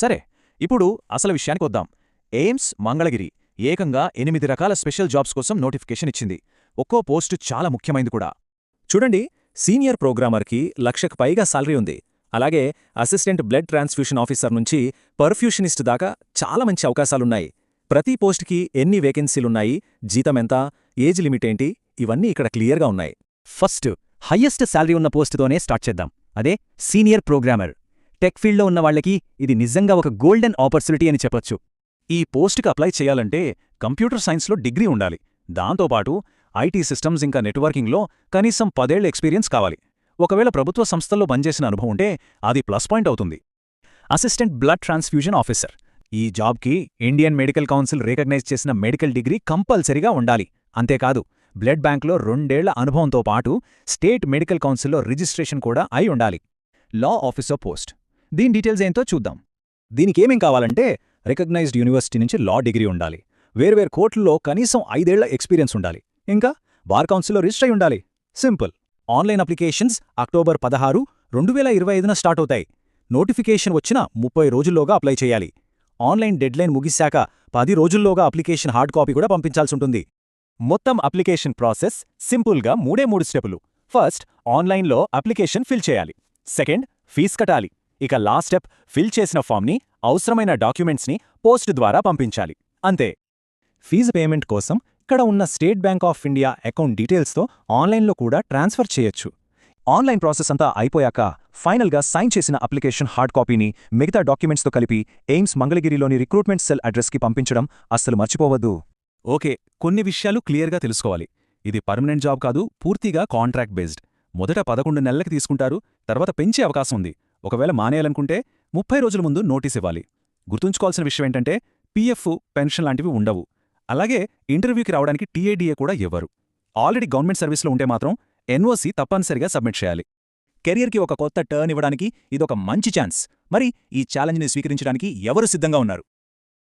సరే ఇప్పుడు అసలు విషయానికొద్దాం ఎయిమ్స్ మంగళగిరి ఏకంగా ఎనిమిది రకాల స్పెషల్ జాబ్స్ కోసం నోటిఫికేషన్ ఇచ్చింది. ఒక్కో పోస్టు చాలా ముఖ్యమైంది కూడా. చూడండి సీనియర్ ప్రోగ్రామర్కి లక్షకు పైగా సాలరీ ఉంది. అలాగే అసిస్టెంట్ బ్లడ్ ట్రాన్స్ఫ్యూషన్ ఆఫీసర్ నుంచి పర్ఫ్యూషనిస్ట్ దాకా చాలా మంచి అవకాశాలున్నాయి. ప్రతి పోస్ట్కి ఎన్ని వేకెన్సీలున్నాయి జీతమెంత ఏజ్ లిమిట్ ఏంటి ఇవన్నీ ఇక్కడ క్లియర్గా ఉన్నాయి. ఫస్ట్ హయ్యెస్ట్ శాలరీ ఉన్న పోస్టుతోనే స్టార్ట్ చేద్దాం. అదే సీనియర్ ప్రోగ్రామర్. టెక్ ఫీల్డ్లో ఉన్న వాళ్ళకి ఇది నిజంగా ఒక గోల్డెన్ ఆపర్చునిటీ అని చెప్పొచ్చు. ఈ పోస్టుకి అప్లై చేయాలంటే కంప్యూటర్ సైన్స్లో డిగ్రీ ఉండాలి. దాంతోపాటు ఐటీ సిస్టమ్స్ ఇంకా నెట్వర్కింగ్లో కనీసం పదేళ్ళ ఎక్స్పీరియన్స్ కావాలి. ఒకవేళ ప్రభుత్వ సంస్థల్లో పనిచేసిన అనుభవం ఉంటే అది ప్లస్ పాయింట్ అవుతుంది. Assistant blood transfusion officer. ఈ జాబ్కి ఇండియన్ మెడికల్ కౌన్సిల్ రికగ్నైజ్ చేసిన మెడికల్ డిగ్రీ కంపల్సరీగా ఉండాలి. అంతేకాదు బ్లడ్ బ్యాంక్లో రెండేళ్ళ అనుభవంతో పాటు స్టేట్ మెడికల్ కౌన్సిల్లో రిజిస్ట్రేషన్ కూడా అయి ఉండాలి. Law officer post. దీని డీటెయిల్స్ ఏంటో చూద్దాం. దీనికి ఏమేం కావాలంటే రికగ్నైజ్డ్ యూనివర్సిటీ నుంచి లా డిగ్రీ ఉండాలి. వేర్వేరు కోర్టుల్లో కనీసం ఐదేళ్ళ ఎక్స్పీరియన్స్ ఉండాలి. ఇంకా బార్ కౌన్సిల్లో రిజిస్టర్ అయి ఉండాలి. సింపుల్. ఆన్లైన్ అప్లికేషన్స్ అక్టోబర్ పదహారు రెండు వేల ఇరవై ఐదున స్టార్ట్ అవుతాయి. నోటిఫికేషన్ వచ్చిన ముప్పై రోజుల్లోగా అప్లై చేయాలి. ఆన్లైన్ డెడ్లైన్ ముగిశాక పది రోజుల్లోగా అప్లికేషన్ హార్డ్ కాపీ కూడా పంపించాల్సుంటుంది. మొత్తం అప్లికేషన్ ప్రాసెస్ సింపుల్గా మూడే మూడు స్టెపులు. ఫస్ట్ ఆన్లైన్లో అప్లికేషన్ ఫిల్ చేయాలి. సెకండ్ ఫీజ్ కట్టాలి. ఇక లాస్ట్ స్టెప్ ఫిల్ చేసిన ఫామ్ని అవసరమైన డాక్యుమెంట్స్ని పోస్ట్ ద్వారా పంపించాలి. అంతే. ఫీజు పేమెంట్ కోసం ఇక్కడ ఉన్న State Bank of India account డీటెయిల్స్తో ఆన్లైన్లో కూడా ట్రాన్స్ఫర్ చేయొచ్చు. ఆన్లైన్ ప్రాసెస్ అంతా అయిపోయాక ఫైనల్గా సైన్ చేసిన అప్లికేషన్ హార్డ్ కాపీని మిగతా డాక్యుమెంట్స్తో కలిపి ఎయిమ్స్ మంగళగిరిలోని రిక్రూట్మెంట్ సెల్ అడ్రస్కి పంపించడం అస్సలు మర్చిపోవద్దు. ఓకే కొన్ని విషయాలు క్లియర్గా తెలుసుకోవాలి. ఇది పర్మనెంట్ జాబ్ కాదు పూర్తిగా కాంట్రాక్ట్ బేస్డ్. మొదట పదకొండు నెలలకి తీసుకుంటారు తర్వాత పెంచే అవకాశం ఉంది. ఒకవేళ మానేయాలనుకుంటే ముప్పై రోజుల ముందు నోటీస్ ఇవ్వాలి. గుర్తుంచుకోవాల్సిన విషయం ఏంటంటే పీఎఫ్ పెన్షన్ లాంటివి ఉండవు. అలాగే ఇంటర్వ్యూకి రావడానికి టీఏడీఏ కూడా ఇవ్వరు. ఆల్రెడీ గవర్నమెంట్ సర్వీస్లో ఉంటే మాత్రం ఎన్ఓసీ తప్పనిసరిగా సబ్మిట్ చేయాలి. కెరియర్కి ఒక కొత్త టర్న్ ఇవ్వడానికి ఇదొక మంచి ఛాన్స్. మరి ఈ ఛాలెంజ్ని స్వీకరించడానికి ఎవరు సిద్ధంగా ఉన్నారు?